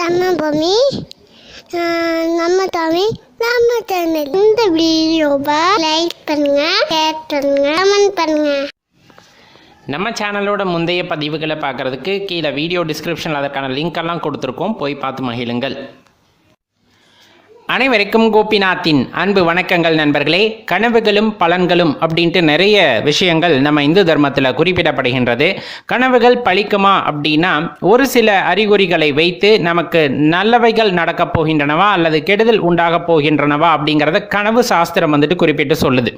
நம்ம பூமி நம்ம தமிழ் நம்ம தமிழ் இந்த வீடியோவை லைக் பண்ணுங்க ஷேர் பண்ணுங்க கமெண்ட் பண்ணுங்க. நம்ம சேனலோட முந்தைய பதிவுகளை பார்க்குறதுக்கு கீழே வீடியோ டிஸ்கிரிப்ஷனில் அதற்கான லிங்க் எல்லாம் கொடுத்துருக்கோம். போய் பார்த்து மகிழுங்கள். அனைவருக்கும் கோபிநாத்தின் அன்பு வணக்கங்கள் நண்பர்களே. கனவுகளும் பலன்களும் அப்படின்ட்டு நிறைய விஷயங்கள் நம்ம இந்து தர்மத்தில் குறிப்பிடப்படுகின்றது. கனவுகள் பழிக்குமா அப்படின்னா ஒரு சில அறிகுறிகளை வைத்து நமக்கு நல்லவைகள் நடக்கப் போகின்றனவா அல்லது கெடுதல் உண்டாகப் போகின்றனவா அப்படிங்கிறத கனவு சாஸ்திரம் வந்துட்டு குறிப்பிட்டு சொல்லுது.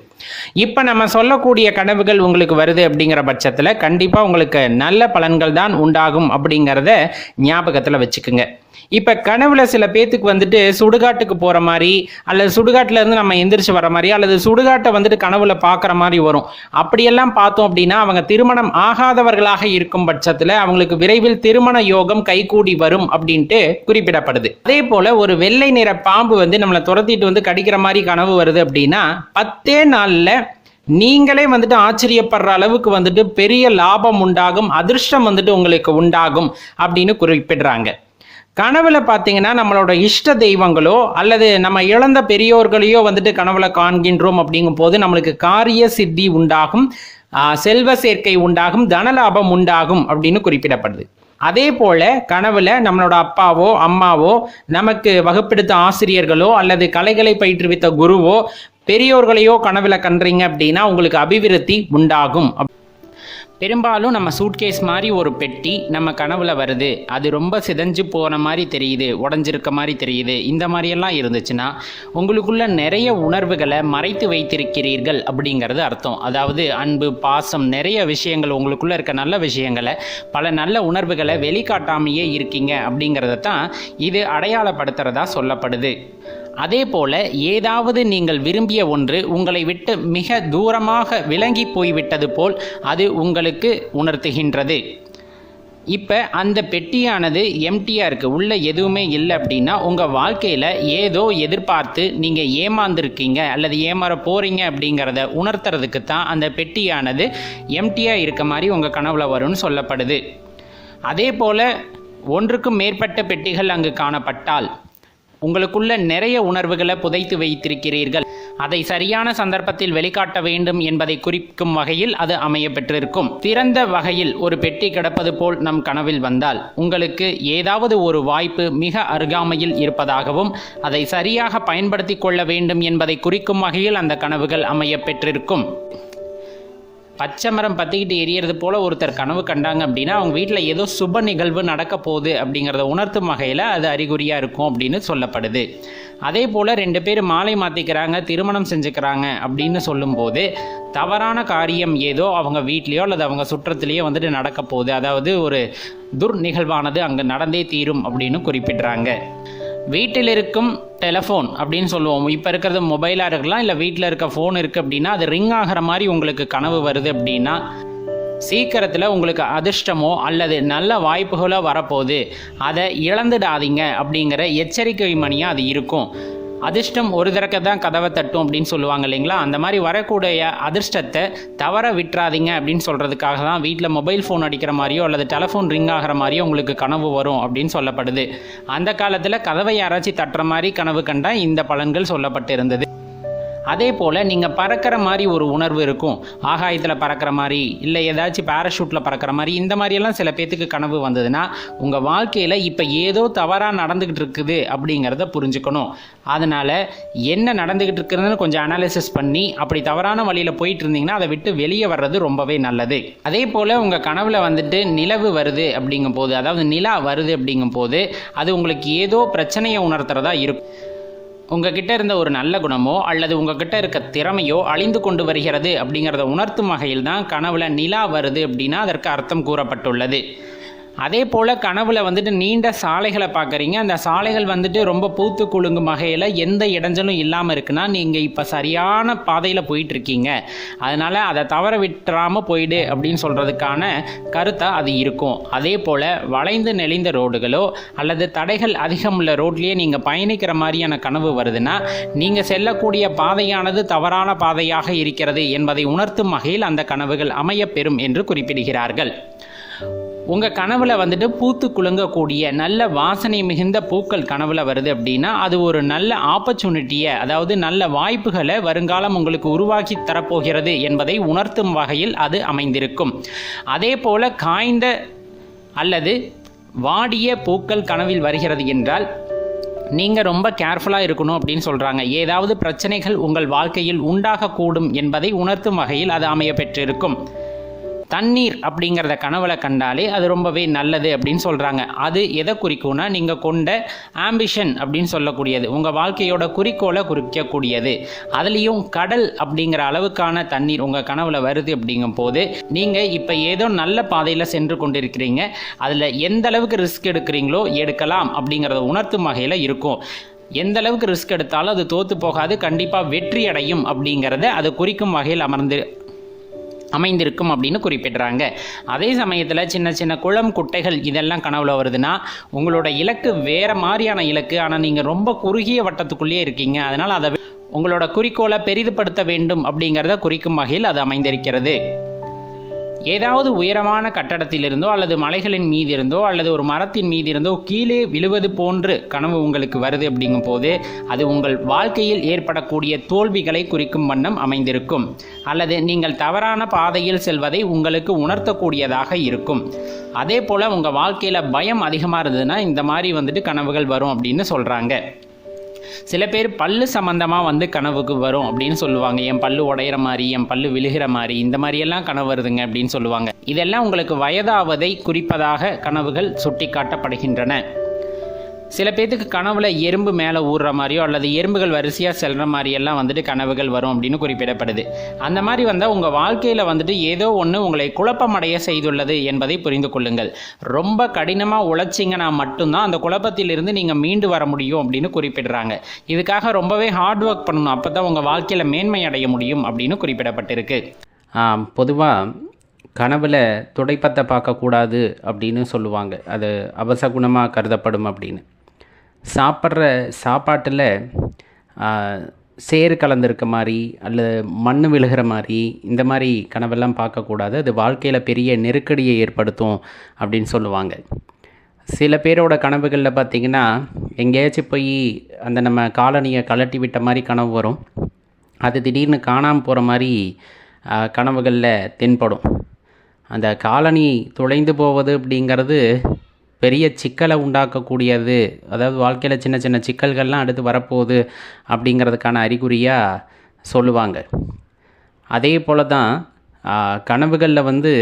இப்போ நம்ம சொல்லக்கூடிய கனவுகள் உங்களுக்கு வருது அப்படிங்கிற பட்சத்தில் கண்டிப்பாக உங்களுக்கு நல்ல பலன்கள் தான் உண்டாகும் அப்படிங்கிறத ஞாபகத்தில் வச்சுக்குங்க. இப்போ கனவுல சில பேத்துக்கு வந்துட்டு சுடுகாட்டுக்கு போகிற மாதிரி அல்லது சுடுகாட்டுல இருந்து நம்ம எந்திரிச்சு வர மாதிரி அல்லது சுடுகாட்டை வந்துட்டு கனவுல பார்க்குற மாதிரி வரும். அப்படியெல்லாம் பார்த்தோம் அப்படின்னா அவங்க திருமணம் ஆகாதவர்களாக இருக்கும் பட்சத்தில் அவங்களுக்கு விரைவில் திருமண யோகம் கைகூடி வரும் அப்படின்ட்டு குறிப்பிடப்படுது. அதே போல ஒரு வெள்ளை நிற பாம்பு வந்து நம்மளை துரத்திட்டு வந்து கடிக்கிற மாதிரி கனவு வருது அப்படின்னா பத்தே நாளில் நீங்களே வந்துட்டு ஆச்சரியப்படுற அளவுக்கு வந்துட்டு பெரிய லாபம் உண்டாகும் அதிர்ஷ்டம் வந்துட்டு உங்களுக்கு உண்டாகும் அப்படின்னு குறிப்பிடுறாங்க. கனவுல பார்த்தீங்கன்னா நம்மளோட இஷ்ட தெய்வங்களோ அல்லது நம்ம இழந்த பெரியோர்களையோ வந்துட்டு கனவுல காண்கின்றோம் அப்படிங்கும் போது நம்மளுக்கு காரிய சித்தி உண்டாகும் செல்வ சேர்க்கை உண்டாகும் தனலாபம் உண்டாகும் அப்படின்னு குறிப்பிடப்படுது. அதே போல கனவுல நம்மளோட அப்பாவோ அம்மாவோ நமக்கு வகுப்பெடுத்த ஆசிரியர்களோ அல்லது கலைகளை பயிற்றுவித்த குருவோ பெரியோர்களையோ கனவுல கன்றீங்க அப்படின்னா உங்களுக்கு அபிவிருத்தி உண்டாகும். பெரும்பாலும் நம்ம சூட்கேஸ் மாதிரி ஒரு பெட்டி நம்ம கனவுல வருது. அது ரொம்ப சிதஞ்சு போன மாதிரி தெரியுது உடஞ்சிருக்க மாதிரி தெரியுது. இந்த மாதிரியெல்லாம் இருந்துச்சுன்னா உங்களுக்குள்ள நிறைய உணர்வுகளை மறைத்து வைத்திருக்கிறீர்கள் அப்படிங்கிறது அர்த்தம். அதாவது அன்பு பாசம் நிறைய விஷயங்கள் உங்களுக்குள்ள இருக்க நல்ல விஷயங்களை பல நல்ல உணர்வுகளை வெளிக்காட்டாமையே இருக்கீங்க அப்படிங்கிறத தான் இது அடையாளப்படுத்துறதா சொல்லப்படுது. அதே போல ஏதாவது நீங்கள் விரும்பிய ஒன்று உங்களை விட்டு மிக தூரமாக விலகி போய்விட்டது போல் அது உங்களுக்கு உணர்த்துகின்றது. இப்போ அந்த பெட்டியானது எம்டியாக இருக்குது உள்ளே எதுவுமே இல்லை அப்படின்னா உங்கள் வாழ்க்கையில் ஏதோ எதிர்பார்த்து நீங்கள் ஏமாந்துருக்கீங்க அல்லது ஏமாற போகிறீங்க அப்படிங்கிறத உணர்த்துறதுக்கு தான் அந்த பெட்டியானது எம்டியாக இருக்க மாதிரி உங்கள் கனவுல வரும்னு சொல்லப்படுது. அதே போல் ஒன்றுக்கும் மேற்பட்ட பெட்டிகள் அங்கு காணப்பட்டால் உங்களுக்குள்ள நிறைய உணர்வுகளை புதைத்து வைத்திருக்கிறீர்கள். அதை சரியான சந்தர்ப்பத்தில் வெளிக்காட்ட வேண்டும் என்பதை குறிக்கும் வகையில் அது அமைய பெற்றிருக்கும். திறந்த வகையில் ஒரு பெட்டி கிடப்பது போல் நம் கனவில் வந்தால் உங்களுக்கு ஏதாவது ஒரு வாய்ப்பு மிக அருகாமையில் இருப்பதாகவும் அதை சரியாக பயன்படுத்தி கொள்ள வேண்டும் என்பதை குறிக்கும் வகையில் அந்த கனவுகள் அமைய பெற்றிருக்கும். பச்சை மரம் பற்றிக்கிட்டு எரியறது போல் ஒருத்தர் கனவு கண்டாங்க அப்படின்னா அவங்க வீட்டில் ஏதோ சுப நிகழ்வு நடக்க போகுது அப்படிங்கிறத உணர்த்தும் வகையில் அது அறிகுறியாக இருக்கும் அப்படின்னு சொல்லப்படுது. அதே போல் ரெண்டு பேர் மாலை மாற்றிக்கிறாங்க திருமணம் செஞ்சுக்கிறாங்க அப்படின்னு சொல்லும்போது தவறான காரியம் ஏதோ அவங்க வீட்லேயோ அல்லது அவங்க சுற்றத்திலேயோ வந்துட்டு நடக்க போகுது. அதாவது ஒரு துர் நிகழ்வானது அங்கே நடந்தே தீரும் அப்படின்னு குறிப்பிடுறாங்க. வீட்டில் இருக்கும் டெலஃபோன் அப்படின்னு சொல்லுவோம். இப்போ இருக்கிறது மொபைலாக இருக்கலாம் இல்லை வீட்டில் இருக்க ஃபோன் இருக்குது அப்படின்னா அது ரிங் ஆகிற மாதிரி உங்களுக்கு கனவு வருது அப்படின்னா சீக்கிரத்தில் உங்களுக்கு அதிர்ஷ்டமோ அல்லது நல்ல வாய்ப்புகளோ வரப்போகுது. அதை இழந்துடாதீங்க அப்படிங்கிற எச்சரிக்கை மணியாக அது இருக்கும். அதிர்ஷ்டம் ஒரு தடக்க தான் கதவை தட்டும் அப்படின்னு சொல்லுவாங்க இல்லைங்களா? அந்த மாதிரி வரக்கூடிய அதிர்ஷ்டத்தை தவற விட்டுறாதீங்க அப்படின்னு சொல்கிறதுக்காக தான் வீட்டில் மொபைல் ஃபோன் அடிக்கிற மாதிரியோ அல்லது டெலஃபோன் ரிங் ஆகிற மாதிரியோ உங்களுக்கு கனவு வரும் அப்படின்னு சொல்லப்படுது. அந்த காலத்தில் கதவை யாராச்சும் தட்டுற மாதிரி கனவு கண்டால் இந்த பலன்கள் சொல்லப்பட்டு இருந்தது அதே போல் நீங்கள் பறக்கிற மாதிரி ஒரு உணர்வு இருக்கும். ஆகாயத்தில் பறக்கிற மாதிரி இல்லை ஏதாச்சும் பேராஷூட்டில் பறக்கிற மாதிரி இந்த மாதிரியெல்லாம் சில பேத்துக்கு கனவு வந்ததுன்னா உங்கள் வாழ்க்கையில் இப்போ ஏதோ தவறாக நடந்துக்கிட்டு இருக்குது அப்படிங்கிறத புரிஞ்சுக்கணும். அதனால் என்ன நடந்துக்கிட்டு இருக்குதுன்னு கொஞ்சம் அனாலிசிஸ் பண்ணி அப்படி தவறான வழியில் போயிட்டு இருந்தீங்கன்னா அதை விட்டு வெளியே வர்றது ரொம்பவே நல்லது. அதே போல் உங்கள் கனவில் வந்துட்டு நிலவு வருது அப்படிங்கும் போது அதாவது நிலா வருது அப்படிங்கும் போது அது உங்களுக்கு ஏதோ பிரச்சனையை உணர்த்துறதா இருக்கும். உங்ககிட்ட இருந்த ஒரு நல்ல குணமோ அல்லது உங்ககிட்ட இருக்க திறமையோ அழிந்து கொண்டு வருகிறது அப்படிங்கிறத உணர்த்தும் வகையில் தான் கனவுல நிலா வருது அப்படின்னா அதற்கு அர்த்தம் கூறப்பட்டுள்ளது. அதே போல் கனவுல வந்துட்டு நீண்ட சாலைகளை பார்க்குறீங்க. அந்த சாலைகள் வந்துட்டு ரொம்ப பூத்து குலுங்கும் வகையில் எந்த இடைஞ்சலும் இல்லாமல் இருக்குன்னா நீங்கள் இப்போ சரியான பாதையில் போயிட்டுருக்கீங்க. அதனால் அதை தவற விட்டுறாமல் போயிடு அப்படின்னு சொல்கிறதுக்கான கருத்தாக அது இருக்கும். அதே போல் வளைந்து நெளிந்த ரோடுகளோ அல்லது தடைகள் அதிகம் உள்ள ரோட்லேயே நீங்கள் பயணிக்கிற மாதிரியான கனவு வருதுன்னா நீங்கள் செல்லக்கூடிய பாதையானது தவறான பாதையாக இருக்கிறது என்பதை உணர்த்தும் வகையில் அந்த கனவுகள் அமையப்பெறும் என்று குறிப்பிடுகிறார்கள். உங்கள் கனவில் வந்துட்டு பூத்து குலுங்கக்கூடிய நல்ல வாசனை மிகுந்த பூக்கள் கனவில் வருது அப்படின்னா அது ஒரு நல்ல ஆப்பர்ச்சுனிட்டியை அதாவது நல்ல வாய்ப்புகளை வருங்காலம் உங்களுக்கு உருவாக்கி தரப்போகிறது என்பதை உணர்த்தும் வகையில் அது அமைந்திருக்கும். அதே போல காய்ந்த அல்லது வாடிய பூக்கள் கனவில் வருகிறது என்றால் நீங்கள் ரொம்ப கேர்ஃபுல்லாக இருக்கணும் அப்படின்னு சொல்கிறாங்க ஏதாவது பிரச்சனைகள் உங்கள் வாழ்க்கையில் உண்டாகக்கூடும் என்பதை உணர்த்தும் வகையில் அது அமைய பெற்றிருக்கும் தண்ணீர் அப்படிங்கிறத கனவுல கண்டாலே அது ரொம்பவே நல்லது அப்படின்னு சொல்கிறாங்க அது எதை குறிக்கும்னா நீங்கள் கொண்ட ஆம்பிஷன் அப்படின்னு சொல்லக்கூடியது. உங்கள் வாழ்க்கையோட குறிக்கோளை குறிக்கக்கூடியது. அதுலேயும் கடல் அப்படிங்கிற அளவுக்கான தண்ணீர் உங்கள் கனவுல வருது அப்படிங்கும் போது நீங்கள் இப்போ ஏதோ நல்ல பாதையில் சென்று கொண்டிருக்கிறீங்க. அதில் எந்த அளவுக்கு ரிஸ்க் எடுக்கிறீங்களோ எடுக்கலாம் அப்படிங்கிறத உணர்த்தும் வகையில் இருக்கும். எந்த அளவுக்கு ரிஸ்க் எடுத்தாலும் அது தோத்து போகாது. கண்டிப்பாக வெற்றி அடையும் அப்படிங்கிறத அது குறிக்கும் வகையில் அமர்ந்து அமைந்திருக்கும் அப்படின்னு குறிப்பிடுறாங்க. அதே சமயத்தில் சின்ன சின்ன குளம் குட்டைகள் இதெல்லாம் கனவுல வருதுன்னா உங்களோட இலக்கு வேற மாதிரியான இலக்கு. ஆனால் நீங்கள் ரொம்ப குறுகிய வட்டத்துக்குள்ளேயே இருக்கீங்க. அதனால் அதை உங்களோட குறிக்கோளை பெரிதுபடுத்த வேண்டும் அப்படிங்கிறத குறிக்கும் வகையில் அது அமைந்திருக்கிறது. ஏதாவது உயரமான கட்டடத்திலிருந்தோ அல்லது மலைகளின் மீதிருந்தோ அல்லது ஒரு மரத்தின் மீதிருந்தோ கீழே விழுவது போன்று கனவு உங்களுக்கு வருது அப்படிங்கும் போது அது உங்கள் வாழ்க்கையில் ஏற்படக்கூடிய தோல்விகளை குறிக்கும் வண்ணம் அமைந்திருக்கும். அல்லது நீங்கள் தவறான பாதையில் செல்வதை உங்களுக்கு உணர்த்தக்கூடியதாக இருக்கும். அதே போல் உங்கள் வாழ்க்கையில் பயம் அதிகமாக இருந்ததுன்னா இந்த மாதிரி வந்துட்டு கனவுகள் வரும் அப்படின்னு சொல்கிறாங்க சில பேர் பல்லு சம்மந்தமாக வந்து கனவுக்கு வரும் அப்படின்னு சொல்லுவாங்க. என் பல்லு உடையிற மாதிரி என் பல்லு விழுகிற மாதிரி இந்த மாதிரியெல்லாம் கனவு வருதுங்க அப்படின்னு சொல்லுவாங்க. இதெல்லாம் உங்களுக்கு வயதாவதை குறிப்பதாக கனவுகள் சுட்டிக்காட்டப்படுகின்றன. சில பேர்த்துக்கு கனவுல எறும்பு மேலே ஊறுற மாதிரியோ அல்லது எறும்புகள் வரிசையாக செல்கிற மாதிரியெல்லாம் வந்துட்டு கனவுகள் வரும் அப்படின்னு குறிப்பிடப்படுது. அந்த மாதிரி வந்தால் உங்கள் வாழ்க்கையில் வந்துட்டு ஏதோ ஒன்று உங்களை குழப்பமடைய செய்துள்ளது என்பதை புரிந்து கொள்ளுங்கள். ரொம்ப கடினமாக உழைச்சிங்கன்னா மட்டும்தான் அந்த குழப்பத்திலிருந்து நீங்கள் மீண்டு வர முடியும் அப்படின்னு குறிப்பிடுறாங்க. இதுக்காக ரொம்பவே ஹார்ட் ஒர்க் பண்ணணும். அப்போ தான் உங்கள் வாழ்க்கையில் மேன்மை அடைய முடியும் அப்படின்னு குறிப்பிடப்பட்டிருக்கு. பொதுவாக கனவில் துடைப்பத்தை பார்க்கக்கூடாது அப்படின்னு சொல்லுவாங்க. அது அவசகுணமாக கருதப்படும் அப்படின்னு. சாப்பிட்ற சாப்பாட்டில் சேறு கலந்துருக்க மாதிரி அல்லது மண் விழுகிற மாதிரி இந்த மாதிரி கனவெல்லாம் பார்க்கக்கூடாது. அது வாழ்க்கையில் பெரிய நெருக்கடியை ஏற்படுத்தும் அப்படின்னு சொல்லுவாங்க. சில பேரோட கனவுகளில் பார்த்திங்கன்னா எங்கேயாச்சும் போய் அந்த நம்ம காலனியை கலட்டி விட்ட மாதிரி கனவு வரும். அது திடீர்னு காணாமல் போகிற மாதிரி கனவுகளில் தென்படும். அந்த காலனி துளைந்து போவது அப்படிங்கிறது பெரிய சிக்கலை உண்டாக்கக்கூடியது. அதாவது வாழ்க்கையில் சின்ன சின்ன சிக்கல்கள்லாம் அடுத்து வரப்போகுது அப்படிங்கிறதுக்கான அறிகுறியாக சொல்லுவாங்க. அதே போல் தான் கனவுகளில் வந்து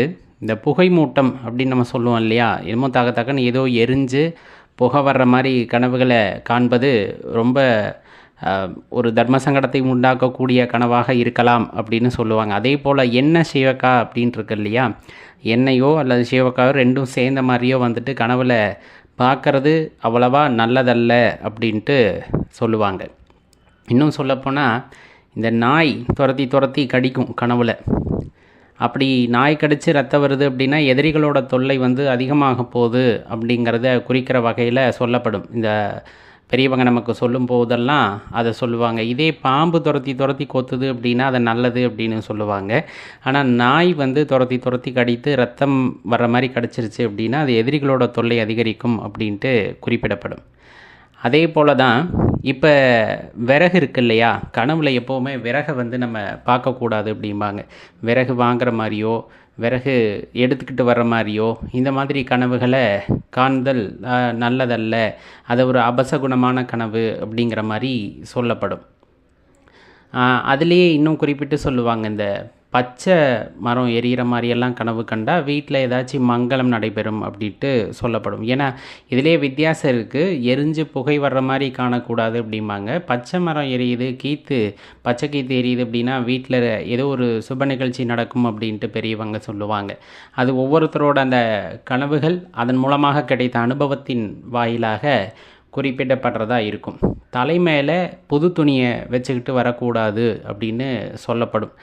இந்த புகை மூட்டம் அப்படின்னு நம்ம சொல்லுவோம் இல்லையா? என்னமோ தக தக்கன்னு ஏதோ எரிஞ்சு புகை வர்ற மாதிரி கனவுகளை காண்பது ரொம்ப ஒரு தர்ம சங்கடத்தை உண்டாக்கக்கூடிய கனவாக இருக்கலாம் அப்படின்னு சொல்லுவாங்க. அதே போல் என்ன சிவக்கா அப்படின்ட்டுருக்கு இல்லையா? எண்ணெயோ அல்லது சிவக்காவோ ரெண்டும் சேர்ந்த மாதிரியோ வந்துட்டு கனவில் பார்க்குறது அவ்வளவா நல்லதல்ல அப்படின்ட்டு சொல்லுவாங்க. இன்னும் சொல்லப்போனால் இந்த நாய் துரத்தி துரத்தி கடிக்கும் கனவில். அப்படி நாய் கடித்து ரத்தம் வருது அப்படின்னா எதிரிகளோட தொல்லை வந்து அதிகமாக போகுது அப்படிங்கிறத குறிக்கிற வகையில் சொல்லப்படும். இந்த பெரியவங்க நமக்கு சொல்லும் போதெல்லாம் அதை சொல்லுவாங்க. இதே பாம்பு துரத்தி துரத்தி கொத்துது அப்படின்னா அது நல்லது அப்படின்னு சொல்லுவாங்க. ஆனால் நாய் வந்து துரத்தி துரத்தி கடித்து ரத்தம் வர்ற மாதிரி கடிச்சிருச்சு அப்படின்னா அது எதிரிகளோட தொல்லை அதிகரிக்கும் அப்படின்ட்டு குறிப்பிடப்படும். அதே போல் தான் இப்போ விறகு இருக்கு இல்லையா? கனவுல எப்போவுமே விறகை வந்து நம்ம பார்க்கக்கூடாது அப்படிம்பாங்க. விறகு வாங்குற மாதிரியோ விறகு எடுத்துக்கிட்டு வர்ற மாதிரியோ இந்த மாதிரி கனவுகளை காண்தல் நல்லதல்ல. அதை ஒரு அபசகுணமான கனவு அப்படிங்கிற மாதிரி சொல்லப்படும். அதுலேயே இன்னும் குறிப்பிட்டு சொல்லுவாங்க இந்த பச்சை மரம் எரியிற மாதிரியெல்லாம் கனவு கண்டால் வீட்டில் ஏதாச்சும் மங்களம் நடைபெறும் அப்படின்ட்டு சொல்லப்படும். ஏன்னா இதிலே வித்தியாசம் இருக்குது எரிஞ்சு புகை வர்ற மாதிரி காணக்கூடாது அப்படிம்பாங்க. பச்சை மரம் எரியுது கீத்து பச்சை கீத்து எரியுது அப்படின்னா வீட்டில் ஏதோ ஒரு சுப நிகழ்ச்சி நடக்கும் அப்படின்ட்டு பெரியவங்க சொல்லுவாங்க. அது ஒவ்வொருத்தரோட அந்த கனவுகள் அதன் மூலமாக கிடைத்த அனுபவத்தின் வாயிலாக குறிப்பிடப்படுறதா இருக்கும். தலை மேலே புது துணியை வச்சுக்கிட்டு வரக்கூடாது அப்படின்னு சொல்லப்படும்.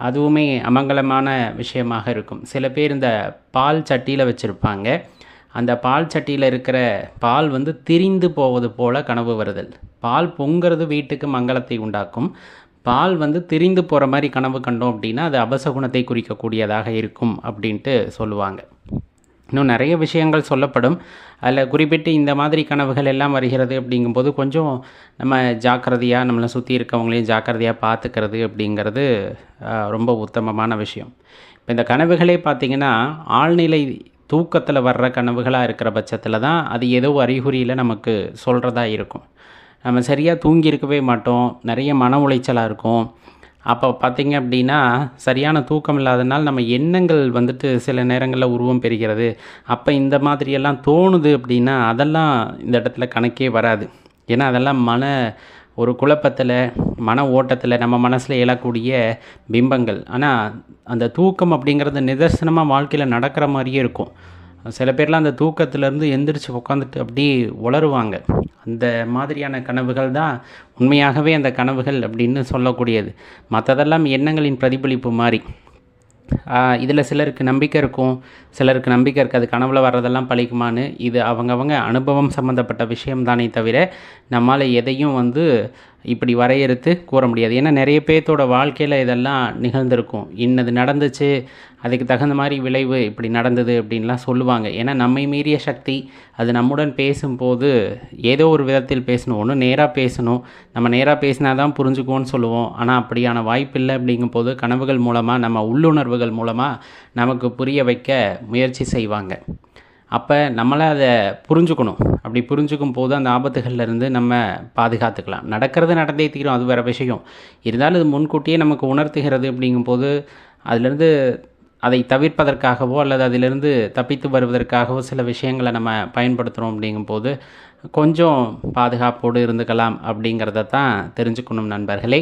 அதுவுமே அமங்கலமான விஷயமாக இருக்கும். சில பேர் இந்த பால் சட்டியில் வச்சுருப்பாங்க. அந்த பால் சட்டியில் இருக்கிற பால் வந்து திரிந்து போவது போல கனவு வருதல். பால் பொங்கிறது வீட்டுக்கு மங்களத்தை உண்டாக்கும். பால் வந்து திரிந்து போகிற மாதிரி கனவு கண்டோம் அப்படின்னா அது அபசகுணத்தை குறிக்கக்கூடியதாக இருக்கும் அப்படின்ட்டு சொல்லுவாங்க. இன்னும் நிறைய விஷயங்கள் சொல்லப்படும். அதில் குறிப்பிட்டு இந்த மாதிரி கனவுகள் எல்லாம் வருகிறது அப்படிங்கும்போது கொஞ்சம் நம்ம ஜாக்கிரதையாக நம்மளை சுற்றி இருக்கவங்களையும் ஜாக்கிரதையாக பார்த்துக்கிறது அப்படிங்கிறது ரொம்ப உத்தமமான விஷயம். இப்போ இந்த கனவுகளே பார்த்திங்கன்னா ஆழ்நிலை தூக்கத்தில் வர்ற கனவுகளாக இருக்கிற பட்சத்தில் தான் அது ஏதோ அறிகுறியில் நமக்கு சொல்கிறதா இருக்கும். நம்ம சரியாக தூங்கியிருக்கவே மாட்டோம். நிறைய மன உளைச்சலாக இருக்கும். அப்போ பார்த்தீங்க அப்படின்னா சரியான தூக்கம் இல்லாதனால் நம்ம எண்ணங்கள் வந்துட்டு சில நேரங்களில் உருவம் பெறுகிறது. அப்போ இந்த மாதிரியெல்லாம் தோணுது அப்படின்னா அதெல்லாம் இந்த இடத்துல கணக்கே வராது. ஏன்னா அதெல்லாம் மன ஒரு குழப்பத்தில் மன ஓட்டத்தில் நம்ம மனசில் எழக்கூடிய பிம்பங்கள். ஆனால் அந்த தூக்கம் அப்படிங்கிறது நிதர்சனமாக வாழ்க்கையில் நடக்கிற மாதிரியே இருக்கும். சில பேர்லாம் அந்த தூக்கத்திலேருந்து எந்திரிச்சு உட்காந்துட்டு அப்படியே உளருவாங்க அந்த மாதிரியான கனவுகள் தான் உண்மையாகவே அந்த கனவுகள் அப்படின்னு சொல்லக்கூடியது. மற்றதெல்லாம் எண்ணங்களின் பிரதிபலிப்பு மாதிரி. இதில் சிலருக்கு நம்பிக்கை இருக்கும். சிலருக்கு நம்பிக்கை இருக்காது கனவுல வர்றதெல்லாம் பழிக்குமான்னு. இது அவங்கவங்க அனுபவம் சம்மந்தப்பட்ட விஷயம் தானே தவிர நம்மால் எதையும் வந்து இப்படி வரையறுத்து கூற முடியாது. ஏன்னா நிறைய பேர்த்தோட வாழ்க்கையில் இதெல்லாம் நிகழ்ந்திருக்கும். இன்னது நடந்துச்சு அதுக்கு தகுந்த மாதிரி விளைவு இப்படி நடந்தது அப்படின்லாம் சொல்லுவாங்க. ஏன்னா நம்மை மீறிய சக்தி அது நம்முடன் பேசும்போது ஏதோ ஒரு விதத்தில் பேசணும். ஒன்று நேராக பேசணும். நம்ம நேராக பேசினா தான் புரிஞ்சுக்குவோன்னு சொல்லுவோம். ஆனால் அப்படியான வாய்ப்பு இல்லை அப்படிங்கும்போது கனவுகள் மூலமாக நம்ம உள்ளுணர்வுகள் மூலமாக நமக்கு புரிய வைக்க முயற்சி செய்வாங்க. அப்போ நம்மளே அதை புரிஞ்சுக்கணும். அப்படி புரிஞ்சுக்கும் போது அந்த ஆபத்துகள்லேருந்து நம்ம பாதுகாத்துக்கலாம். நடக்கிறது நடந்தே தீரும் அது வேறு விஷயம். இருந்தாலும் இது முன்கூட்டியே நமக்கு உணர்த்துகிறது அப்படிங்கும்போது அதுலேருந்து அதை தவிர்ப்பதற்காகவோ அல்லது அதிலிருந்து தப்பித்து வருவதற்காகவோ சில விஷயங்களை நம்ம பயன்படுத்துகிறோம் அப்படிங்கும்போது கொஞ்சம் பாதுகாப்போடு இருந்துக்கலாம் அப்படிங்கிறத தான் தெரிஞ்சுக்கணும் நண்பர்களே.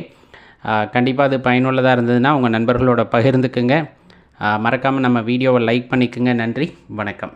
கண்டிப்பாக அது பயனுள்ளதாக இருந்ததுன்னா உங்கள் நண்பர்களோட பகிர்ந்துக்குங்க. மறக்காமல் நம்ம வீடியோவை லைக் பண்ணிக்கோங்க. நன்றி. வணக்கம்.